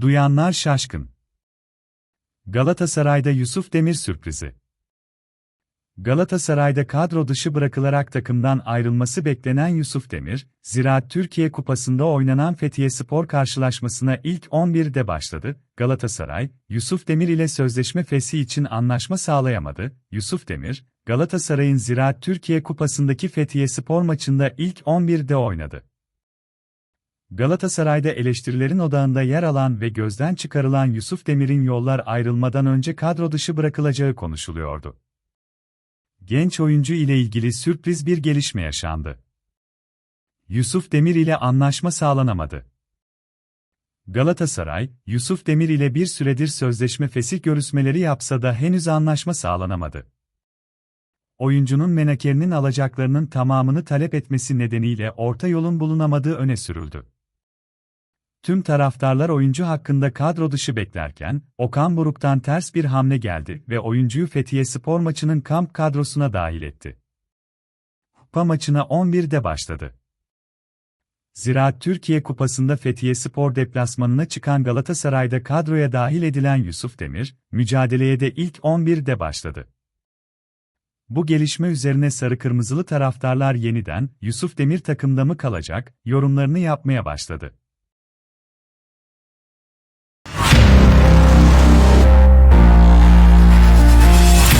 Duyanlar şaşkın. Galatasaray'da Yusuf Demir sürprizi. Galatasaray'da kadro dışı bırakılarak takımdan ayrılması beklenen Yusuf Demir, Ziraat Türkiye Kupası'nda oynanan Fethiye Spor karşılaşmasına ilk 11'de başladı. Galatasaray, Yusuf Demir ile sözleşme fesi için anlaşma sağlayamadı. Yusuf Demir, Galatasaray'ın Ziraat Türkiye Kupası'ndaki Fethiye Spor maçında ilk 11'de oynadı. Galatasaray'da eleştirilerin odağında yer alan ve gözden çıkarılan Yusuf Demir'in yollar ayrılmadan önce kadro dışı bırakılacağı konuşuluyordu. Genç oyuncu ile ilgili sürpriz bir gelişme yaşandı. Yusuf Demir ile anlaşma sağlanamadı. Galatasaray, Yusuf Demir ile bir süredir sözleşme fesih görüşmeleri yapsa da henüz anlaşma sağlanamadı. Oyuncunun menakerinin alacaklarının tamamını talep etmesi nedeniyle orta yolun bulunamadığı öne sürüldü. Tüm taraftarlar oyuncu hakkında kadro dışı beklerken, Okan Buruk'tan ters bir hamle geldi ve oyuncuyu Fethiye Spor maçının kamp kadrosuna dahil etti. Kupa maçına 11'de başladı. Ziraat Türkiye Kupası'nda Fethiye Spor deplasmanına çıkan Galatasaray'da kadroya dahil edilen Yusuf Demir, mücadeleye de ilk 11'de başladı. Bu gelişme üzerine sarı kırmızılı taraftarlar yeniden Yusuf Demir takımda mı kalacak yorumlarını yapmaya başladı.